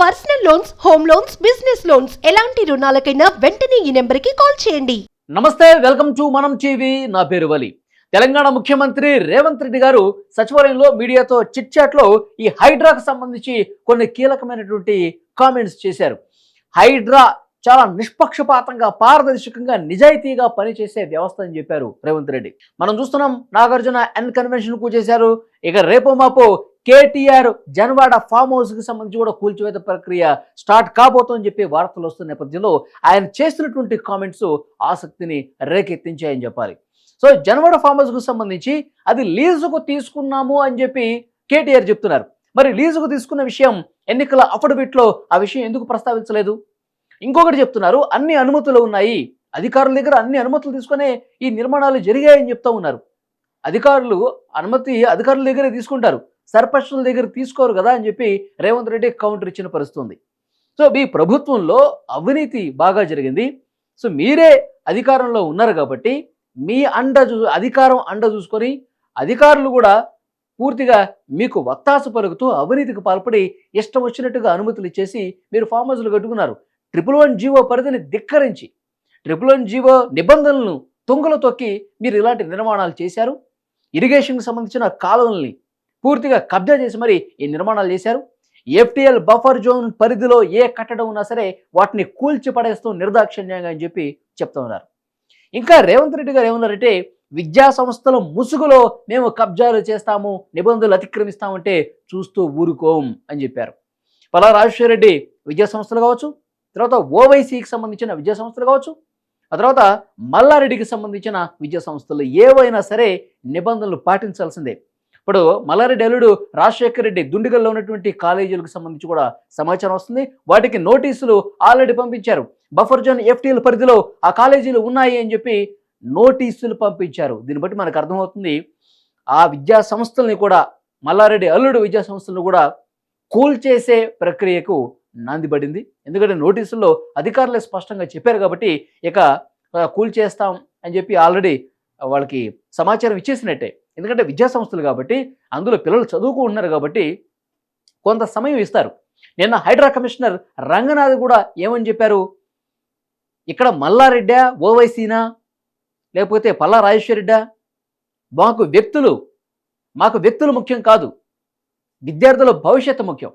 Personal loans home loans business loans ఎలాంటి రుణాలకైనా వెంటనే ఈ నెంబర్కి కాల్ చేయండి. నమస్తే వెల్కమ్ టు మనం టీవీ. నా పేరు వలి. తెలంగాణ ముఖ్యమంత్రి రేవంత్ రెడ్డి గారు సచివాలయంలో మీడియాతో చిట్లో ఈ హైడ్రాకు సంబంధించి కొన్ని కీలకమైనటువంటి కామెంట్స్ చేశారు. హైడ్రా చాలా నిష్పక్షపాతంగా పారదర్శకంగా నిజాయితీగా పనిచేసే వ్యవస్థ అని చెప్పారు రేవంత్ రెడ్డి. మనం చూస్తున్నాం నాగార్జున ఎన్ కన్వెన్షన్కు చేశారు. ఇక రేపో మాపో కేటీఆర్ జనవాడ ఫామ్ హౌస్కి సంబంధించి కూడా కూల్చివేత ప్రక్రియ స్టార్ట్ కాబోతోందని చెప్పి వార్తలు వస్తున్న నేపథ్యంలో ఆయన చేసినటువంటి కామెంట్స్ ఆసక్తిని రేకెత్తించాయని చెప్పాలి. సో జనవాడ ఫామ్ హౌస్కు సంబంధించి అది లీజుకు తీసుకున్నాము అని చెప్పి కేటీఆర్ చెప్తున్నారు. మరి లీజుకు తీసుకున్న విషయం ఎన్నికల అఫిడవిట్లో ఆ విషయం ఎందుకు ప్రస్తావించలేదు? ఇంకొకటి చెప్తున్నారు అన్ని అనుమతులు ఉన్నాయి. అధికారుల దగ్గర అన్ని అనుమతులు తీసుకునే ఈ నిర్మాణాలు జరిగాయని చెప్తా ఉన్నారు. అధికారులు అనుమతి అధికారుల దగ్గరే తీసుకుంటారు. సర్పంచుల దగ్గర తీసుకోరు కదా అని చెప్పి రేవంత్ రెడ్డి కౌంటర్ ఇచ్చిన పరిస్థితుంది. సో మీ ప్రభుత్వంలో అవినీతి బాగా జరిగింది. సో మీరే అధికారంలో ఉన్నారు కాబట్టి మీ అండ చూ అధికారం అండ చూసుకొని అధికారులు కూడా పూర్తిగా మీకు వత్తాసు పలుకుతూ అవినీతికి పాల్పడి ఇష్టం వచ్చినట్టుగా అనుమతులు ఇచ్చేసి మీరు ఫామ్ హౌస్లు కట్టుకున్నారు. ట్రిపుల్ వన్ జీవో పరిధిని ధిక్కరించి ట్రిపుల్ వన్ జీవో నిబంధనలను తుంగలు తొక్కి మీరు ఇలాంటి నిర్మాణాలు చేశారు. ఇరిగేషన్కి సంబంధించిన కాలువల్ని పూర్తిగా కబ్జా చేసి మరి ఈ నిర్మాణాలు చేశారు. ఎఫ్టీఎల్ బఫర్ జోన్ పరిధిలో ఏ కట్టడం ఉన్నా సరే వాటిని కూల్చి పడేస్తూ నిర్దాక్షిణ్యంగా అని చెప్పి చెప్తా ఉన్నారు. ఇంకా రేవంత్ రెడ్డి గారు ఏమన్నారంటే విద్యా సంస్థల ముసుగులో మేము కబ్జాలు చేస్తాము నిబంధనలు అతిక్రమిస్తామంటే చూస్తూ ఊరుకోం అని చెప్పారు. పలా రాజశేఖర రెడ్డి విద్యా సంస్థలు కావచ్చు తర్వాత ఓవైసీకి సంబంధించిన విద్యా సంస్థలు కావచ్చు ఆ తర్వాత మల్లారెడ్డికి సంబంధించిన విద్యా సంస్థలు ఏవైనా సరే నిబంధనలు పాటించాల్సిందే. ఇప్పుడు మల్లారెడ్డి అల్లుడు రాజశేఖర్ రెడ్డి దుండిగల్లో ఉన్నటువంటి కాలేజీలకు సంబంధించి కూడా సమాచారం వస్తుంది. వాటికి నోటీసులు ఆల్రెడీ పంపించారు. బఫర్ జోన్ ఎఫ్టీఎల్ పరిధిలో ఆ కాలేజీలు ఉన్నాయి అని చెప్పి నోటీసులు పంపించారు. దీన్ని బట్టి మనకు అర్థమవుతుంది. ఆ విద్యా సంస్థల్ని కూడా మల్లారెడ్డి అల్లుడు విద్యా సంస్థలను కూడా కూల్చేసే ప్రక్రియకు నాందిబడింది ఎందుకంటే నోటీసుల్లో అధికారులే స్పష్టంగా చెప్పారు కాబట్టి ఇక కూల్ కూల్చేస్తాం అని చెప్పి ఆల్రెడీ వాళ్ళకి సమాచారం ఇచ్చేసినట్టే. ఎందుకంటే విద్యా సంస్థలు కాబట్టి అందులో పిల్లలు చదువుకుంటున్నారు కాబట్టి కొంత సమయం ఇస్తారు. నిన్న హైడ్రా కమిషనర్ రంగనాథ్ కూడా ఏమని చెప్పారు? ఇక్కడ మల్లారెడ్డ ఓవైసీనా? లేకపోతే పల్లా రాజేశ్వరెడ్డా మాకు వ్యక్తులు మాకు వ్యక్తులు ముఖ్యం కాదు. విద్యార్థుల భవిష్యత్తు ముఖ్యం.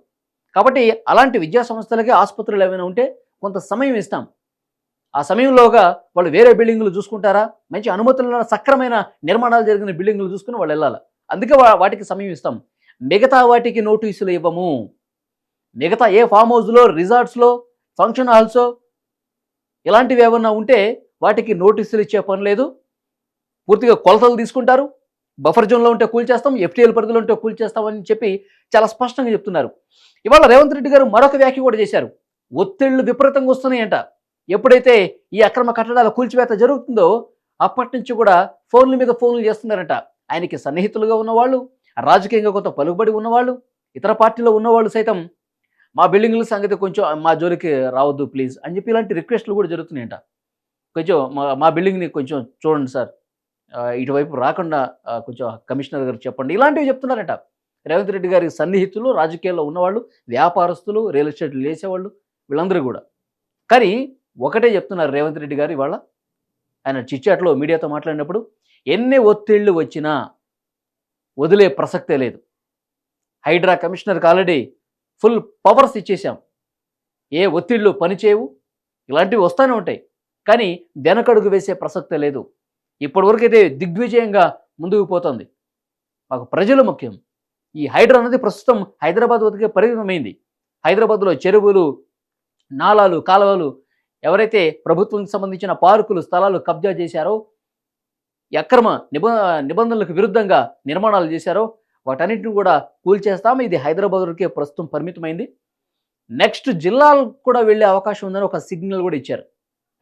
కాబట్టి అలాంటి విద్యా సంస్థలకి ఆసుపత్రులు ఏమైనా ఉంటే కొంత సమయం ఇస్తాం. ఆ సమయంలోగా వాళ్ళు వేరే బిల్డింగులు చూసుకుంటారా? మంచి అనుమతులు సక్రమైన నిర్మాణాలు జరిగిన బిల్డింగులు చూసుకుని వాళ్ళు వెళ్ళాలి. అందుకే వాటికి సమయం ఇస్తాం. మిగతా వాటికి నోటీసులు ఇవ్వము. మిగతా ఏ ఫామ్ హౌస్లో రిజార్ట్స్లో ఫంక్షన్ హాల్సో ఇలాంటివి ఏమన్నా ఉంటే వాటికి నోటీసులు ఇచ్చే పని లేదు. పూర్తిగా కొలతలు తీసుకుంటారు. బఫర్ జోన్లో ఉంటే కూల్చేస్తాం ఎఫ్టీఎల్ పరిధిలో ఉంటే కూల్చేస్తామని చెప్పి చాలా స్పష్టంగా చెప్తున్నారు. ఇవాళ రేవంత్ రెడ్డి గారు మరొక వ్యాఖ్య కూడా చేశారు. ఒత్తిళ్ళు విపరీతంగా వస్తున్నాయంట. ఎప్పుడైతే ఈ అక్రమ కట్టడాల కూల్చివేత జరుగుతుందో అప్పటి నుంచి కూడా ఫోన్ల మీద ఫోన్లు చేస్తున్నారట. ఆయనకి సన్నిహితులుగా ఉన్నవాళ్ళు రాజకీయంగా కొంత పలుకుబడి ఉన్నవాళ్ళు ఇతర పార్టీలో ఉన్నవాళ్ళు సైతం మా బిల్డింగ్ల సంగతి కొంచెం మా జోలికి రావద్దు ప్లీజ్ అని చెప్పి ఇలాంటి రిక్వెస్ట్లు కూడా జరుగుతున్నాయంట. కొంచెం మా మా బిల్డింగ్ని కొంచెం చూడండి సార్. ఇటువైపు రాకుండా కొంచెం కమిషనర్ గారు చెప్పండి. ఇలాంటివి చెప్తున్నారట. రేవంత్ రెడ్డి గారి సన్నిహితులు రాజకీయాల్లో ఉన్నవాళ్ళు వ్యాపారస్తులు రియల్ ఎస్టేట్లు వేసేవాళ్ళు వీళ్ళందరూ కూడా. కానీ ఒకటే చెప్తున్నారు రేవంత్ రెడ్డి గారు ఇవాళ. ఆయన చిచ్చాట్లో మీడియాతో మాట్లాడినప్పుడు ఎన్ని ఒత్తిళ్ళు వచ్చినా వదిలే ప్రసక్తే లేదు. హైడ్రా కమిషనర్కి ఆల్రెడీ ఫుల్ పవర్స్ ఇచ్చేసాం ఏ ఒత్తిళ్ళు పనిచేయవు ఇలాంటివి వస్తూనే ఉంటాయి. కానీ వెనకడుగు వేసే ప్రసక్తే లేదు. ఇప్పటివరకైతే దిగ్విజయంగా ముందుకు పోతుంది. మాకు ప్రజలు ముఖ్యం. ఈ హైడ్రా అనేది ప్రస్తుతం హైదరాబాద్ వద్దకే పరిమితమైంది. హైదరాబాద్లో చెరువులు నాలాలు కాలువలు ఎవరైతే ప్రభుత్వం సంబంధించిన పార్కులు స్థలాలు కబ్జా చేశారో అక్రమ నిబ నిబంధనలకు విరుద్ధంగా నిర్మాణాలు చేశారో వాటన్నిటిని కూడా కూల్చేస్తాం. ఇది హైదరాబాద్ వరకే ప్రస్తుతం పరిమితమైంది. నెక్స్ట్ జిల్లాలకు కూడా వెళ్ళే అవకాశం ఉందని ఒక సిగ్నల్ కూడా ఇచ్చారు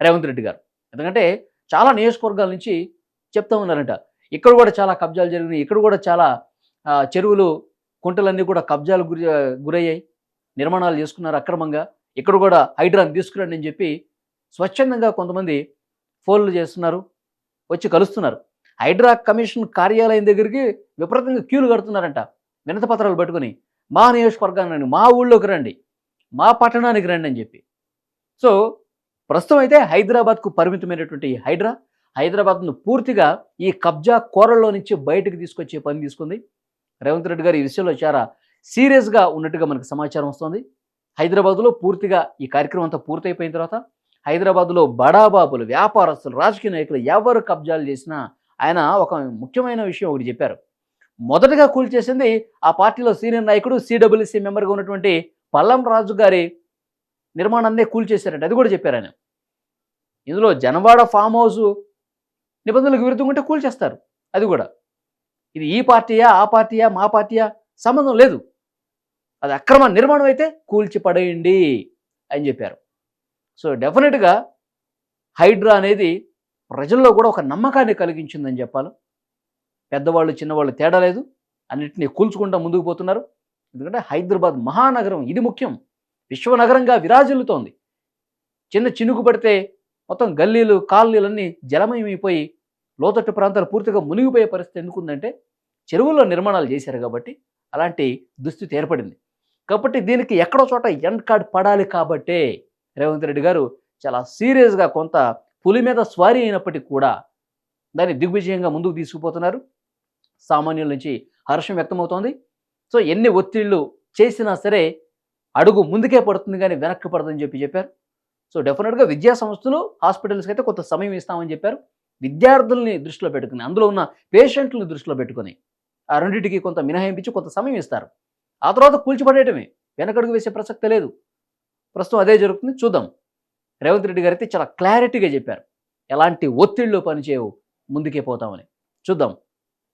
రేవంత్ రెడ్డి గారు. ఎందుకంటే చాలా నియోజకవర్గాల నుంచి చెప్తా ఉన్నారంట. ఇక్కడ కూడా చాలా కబ్జాలు జరిగినాయి. ఇక్కడ కూడా చాలా చెరువులు కుంటలన్నీ కూడా కబ్జాలు గురి గురయ్యాయి. నిర్మాణాలు చేసుకున్నారు అక్రమంగా. ఇక్కడ కూడా హైడ్రాన్ తీసుకురండి అని చెప్పి స్వచ్ఛందంగా కొంతమంది ఫోన్లు చేస్తున్నారు వచ్చి కలుస్తున్నారు. హైడ్రా కమిషన్ కార్యాలయం దగ్గరికి విపరీతంగా క్యూలు కడుతున్నారంట. వినతపత్రాలు పట్టుకొని మా రండి మా ఊళ్ళోకి రండి మా పట్టణానికి రండి అని చెప్పి. సో ప్రస్తుతం అయితే హైదరాబాద్కు పరిమితమైనటువంటి ఈ హైడ్రా హైదరాబాద్ను పూర్తిగా ఈ కబ్జా కోరల్లో నుంచి బయటకు తీసుకొచ్చే పని తీసుకుంది. రేవంత్ రెడ్డి గారు ఈ విషయంలో చాలా సీరియస్గా ఉన్నట్టుగా మనకు సమాచారం వస్తుంది. హైదరాబాద్లో పూర్తిగా ఈ కార్యక్రమం అంతా పూర్తయిపోయిన తర్వాత హైదరాబాద్లో బడాబాబులు వ్యాపారస్తులు రాజకీయ నాయకులు ఎవరు కబ్జాలు చేసినా ఆయన ఒక ముఖ్యమైన విషయం ఒకటి చెప్పారు. మొదటగా కూల్చేసింది ఆ పార్టీలో సీనియర్ నాయకుడు సిడబ్ల్యూసీ మెంబర్గా ఉన్నటువంటి పల్లం రాజు గారి నిర్మాణాన్నే కూల్చేశారంట అది కూడా చెప్పారు ఆయన. ఇందులో జనవాడ ఫామ్ హౌస్ నిబంధనలకు విరుద్ధంగా ఉంటే కూల్చేస్తారు అది కూడా. ఇది ఈ పార్టీయా ఆ పార్టీయా మా పార్టీయా సంబంధం లేదు. అది అక్రమ నిర్మాణం అయితే కూల్చి పడేయండి అని చెప్పారు. సో డెఫినెట్గా హైడ్రా అనేది ప్రజల్లో కూడా ఒక నమ్మకాన్ని కలిగించిందని చెప్పాలి. పెద్దవాళ్ళు చిన్నవాళ్ళు తేడా లేదు. అన్నింటినీ కూల్చుకుంటా ముందుకు పోతున్నారు. ఎందుకంటే హైదరాబాద్ మహానగరం ఇది ముఖ్యం. విశ్వనగరంగా విరాజిల్లుతోంది. చిన్న చినుకు పడితే మొత్తం గల్లీలు కాలనీలన్నీ జలమయమైపోయి లోతట్టు ప్రాంతాలు పూర్తిగా మునిగిపోయే పరిస్థితి ఎందుకుందంటే చెరువుల్లో నిర్మాణాలు చేశారు కాబట్టి అలాంటి దుస్థితి ఏర్పడింది. కాబట్టి దీనికి ఎక్కడో చోట ఎండ్ కార్డ్ పడాలి కాబట్టే రేవంత్ రెడ్డి గారు చాలా సీరియస్గా కొంత పులి మీద స్వారీ అయినప్పటికీ కూడా దాన్ని దిగ్విజయంగా ముందుకు తీసుకుపోతున్నారు. సామాన్యుల నుంచి హర్షం వ్యక్తమవుతోంది. సో ఎన్ని ఒత్తిళ్ళు చేసినా సరే అడుగు ముందుకే పడుతుంది కానీ వెనక్కి పడదని చెప్పి చెప్పారు. సో డెఫినెట్గా విద్యా సంస్థలు హాస్పిటల్స్కి అయితే కొంత సమయం ఇస్తామని చెప్పారు. విద్యార్థుల్ని దృష్టిలో పెట్టుకుని అందులో ఉన్న పేషెంట్లని దృష్టిలో పెట్టుకుని ఆ రెండింటికి కొంత మినహాయింపించి కొంత సమయం ఇస్తారు. ఆ తర్వాత కూల్చిపడేయటమే. వెనకడుగు వేసే ప్రసక్తి లేదు. ప్రస్తుతం అదే జరుగుతుంది. చూద్దాం. రేవంత్ రెడ్డి గారు అయితే చాలా క్లారిటీగా చెప్పారు. ఎలాంటి ఒత్తిళ్ళు పనిచేయవు. ముందుకే పోతామని. చూద్దాం.